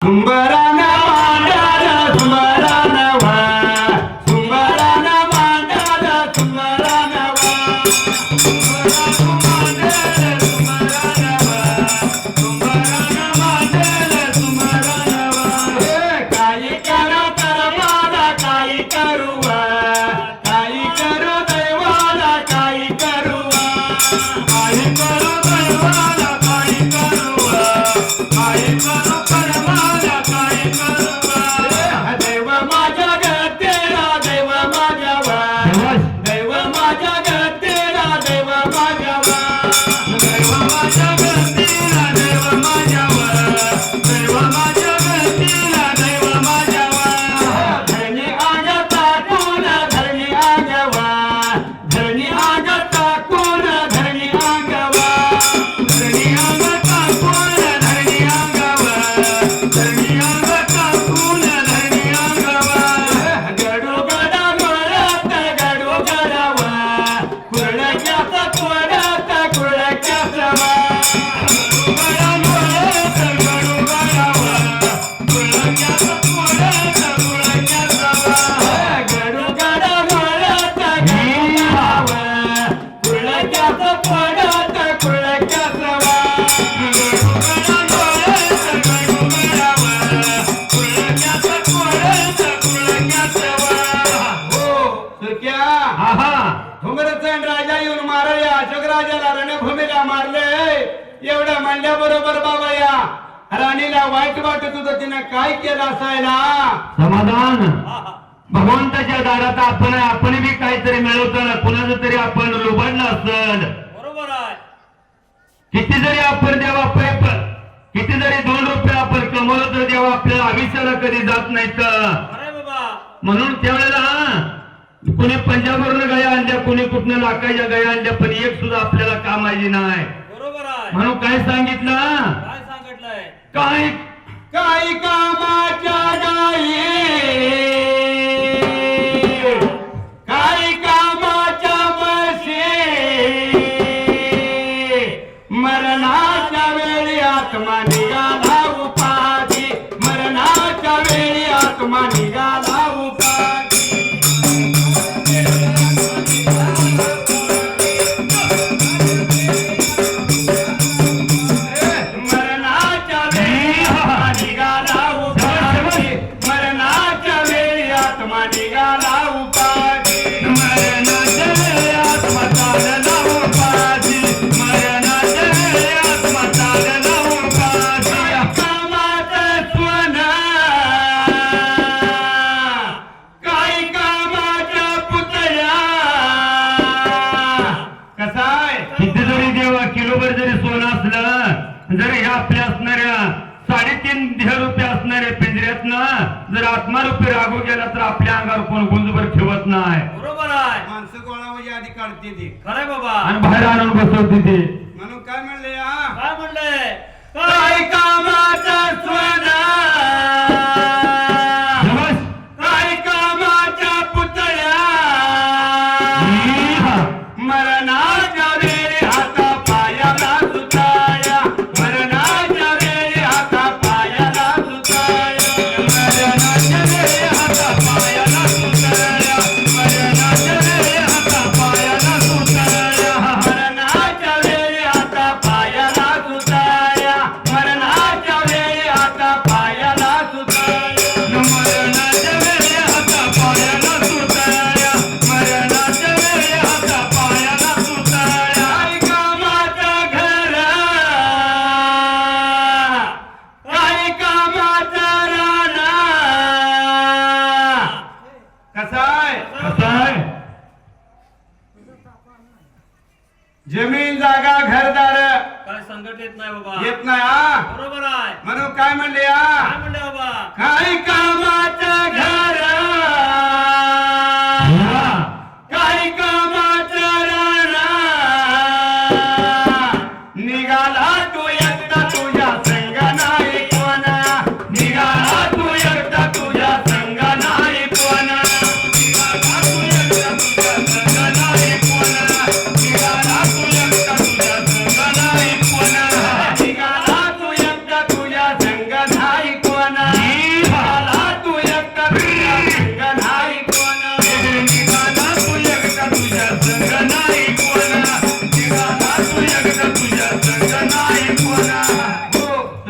But I राणीला वाईट वाटत होत तिनं काय केलं असायला? समाधान. भगवंताच्या दारात आपण आपण बी काहीतरी मिळवताना कुणाचं तरी आपण लुबाडलं असल. बरोबर किती जरी आपण देवा पैप किती जरी दोन रुपये आपण कमवलं तर देवा आपल्याला आयुष्याला कधी जात नाही म्हणून त्यावेळेला कुणी पंजाबवरून गया आणल्या कुणी कुठनं लाकाच्या गया आणल्या पण एक सुद्धा आपल्याला कामाची नाही. बरोबर म्हणून काय सांगितलं? काय काय कामाच्या गाई नाही बरोबर आहे. माणसं गोळा वजी आधी काढते ती? खरंय बाबा. आणि बाहेर आणून बसवते ती. म्हणून काय म्हणले हा? काय म्हणलंय काय कामाचा स्वना नाही बाबा. येत नाही बरोबर आहे. म्हणून काय म्हणले काय म्हणले बाबा? काही कामात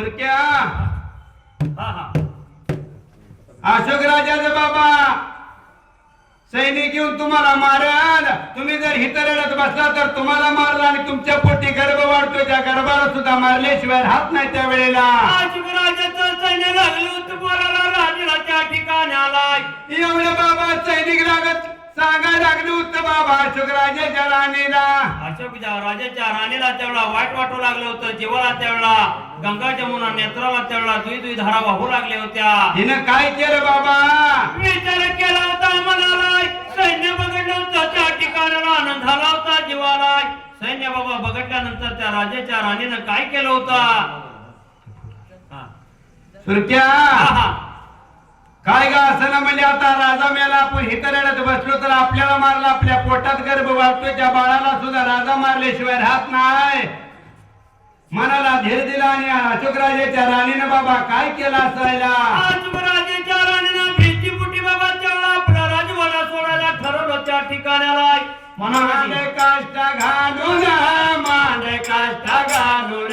बुरक्या अशोक राजाचा बाबा सैनिक येऊन तुम्हाला मारल. तुम्ही जर हितरडत बसला तर तुम्हाला मारला आणि तुमच्या पोटी गर्भ वाढतोय. त्या गर्भाला सुद्धा मारल्याशिवाय हात नाही त्या वेळेला. एवढे बाबा सैनिक लागत सांगायला लागले होतं बाबा अशोक राजाच्या राणीला अशोक राजाच्या राणीला त्यावेळा वाईट वाटू लागलं होतं जीवाला त्यावेळा गंगा जमुना नेत्राला त्यावेळा दुई दुई धारा वाहू लागल्या होत्या. हिनं काय केलं बाबा? विचार केला होता मनाला सैन्य बघितलं होतं त्या ठिकाणाला आनंद झाला होता जीवाला. सैन्य बाबा बघितल्यानंतर त्या राजाच्या राणीनं काय केलं होतं? हा. सुरक्या. काय गा असं ना म्हणजे आता राजा मेला आपण हित रडत बसलो तर आपल्याला मारला आपल्या पोटात गर्भ वाढतोय त्या बाळाला सुद्धा राजा मारल्याशिवाय राहत नाही. मनाला धीर दिला आणि अशोक राजाच्या राणीनं बाबा काय केलं असायला? आज राजाच्या राणीनं भीतीपुटी बाबा त्यावेळा आपला राजवाडा सोडायला ठरवलं त्या ठिकाणाला मनामध्ये काष्ट घालून मांड काष्ट घालून.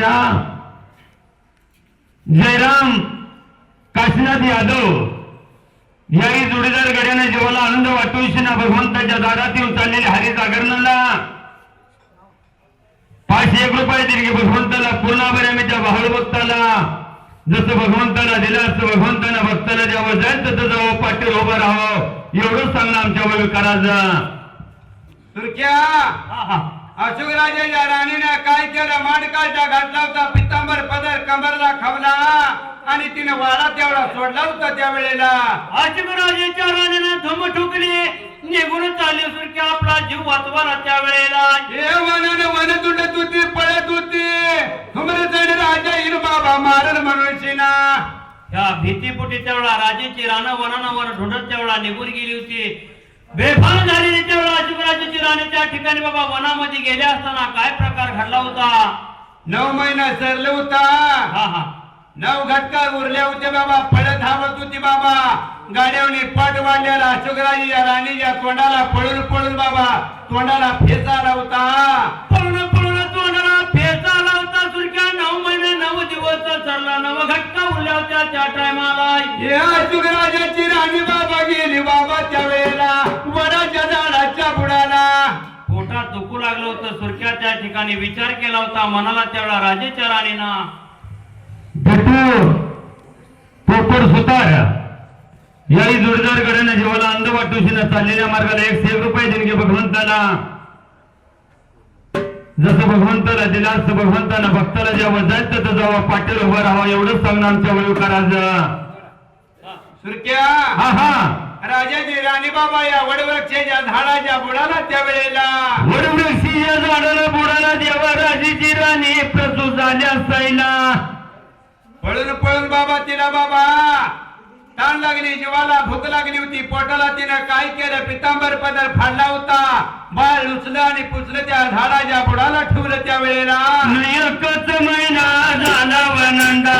रुकिया जयराम काशीनाथ यादव. याही जोडीदार गड्याने जीवाला आनंद वाटू ना भगवंताच्या दारात येऊन चाललेले हरी जागरणाला पाचशे एक रुपये दिले की भगवंताला पूर्ण बऱ्या त्या भाऊ भक्ताला. जसं भगवंताला दिलं असं भगवंतानं भक्ताला द्यावं जाईल तसं जावं. पाटील उभं राहावं. एवढंच सांगणं आमच्या वय करायचं सुरक्या अशोकराजाच्या राणीने काय केलं? मांडकाचा घातला होता पितांबर पदर कमरला खवला आणि तिने वाडा तेवढा सोडला होता त्या वेळेला राजाच्या राणीनं धुम ठोकली निघून चालली सुरकी आपला जीव वाचवाला त्या वेळेला हे वनानं वन तुटत होती पळत होती. तुमरे जण राजा हिर बाबा मारण म्हणून ना या भीतीपोटी त्यावेळा राजाची रानं वनानं वन ढोंडत त्यावेळा निघून गेली होती. बेभान झालेली त्यावेळा शिवराजाची राणी त्या ठिकाणी बाबा वनामध्ये गेले असताना काय प्रकार घडला होता? नऊ महिना सरलं होता. हा हा. नऊ घटका उरल्या होत्या बाबा. पळत धावत होती बाबा. गाड्यावनी पट वाढलेला अशोकराजी राणीच्या तोंडाला पळून पळून बाबा तोंडाला फेस आला होता. पळून पळून गोवरचा त्या राणी बाबा गेली बाबा त्यावेळेला वडाच्या झाडाच्या बुडाला. पोटात दुखू लागलं होतं सुरक्या त्या ठिकाणी विचार केला होता मनाला त्यावेळा राजेच्या राणीना पोपट सुतार याही जोरदार गड्याने जीवाला अंध वाटूशीनं चाललेल्या मार्गाला एक रुपये देणगी भगवंताला. जसं भगवंताला दिला असं भगवंताला भक्ताला जेव्हा जायचं तर जेव्हा पाटील उभं राहावं एवढंच सांगणं आमच्या वळूकाराचं सुरक्या हा हा. राजाजी राणी बाबा या वडवृक्षाच्या झाडाच्या बुडाला त्या वेळेला वडवृक्षी या झाडाला बुडाला देवा राजेची राणी प्रसूत झाल्या साईला पळून पळून बाबा तिला बाबा. ताण लागली जीवाला भूक लागली होती. पोटाला तिनं काय केलं? पितांबर पदर फाडला होता. बाळ उचलं आणि पुचलं त्या झाडाच्या बुडाला ठेवलं त्या वेळेला एकच महिना झाला वनंदा.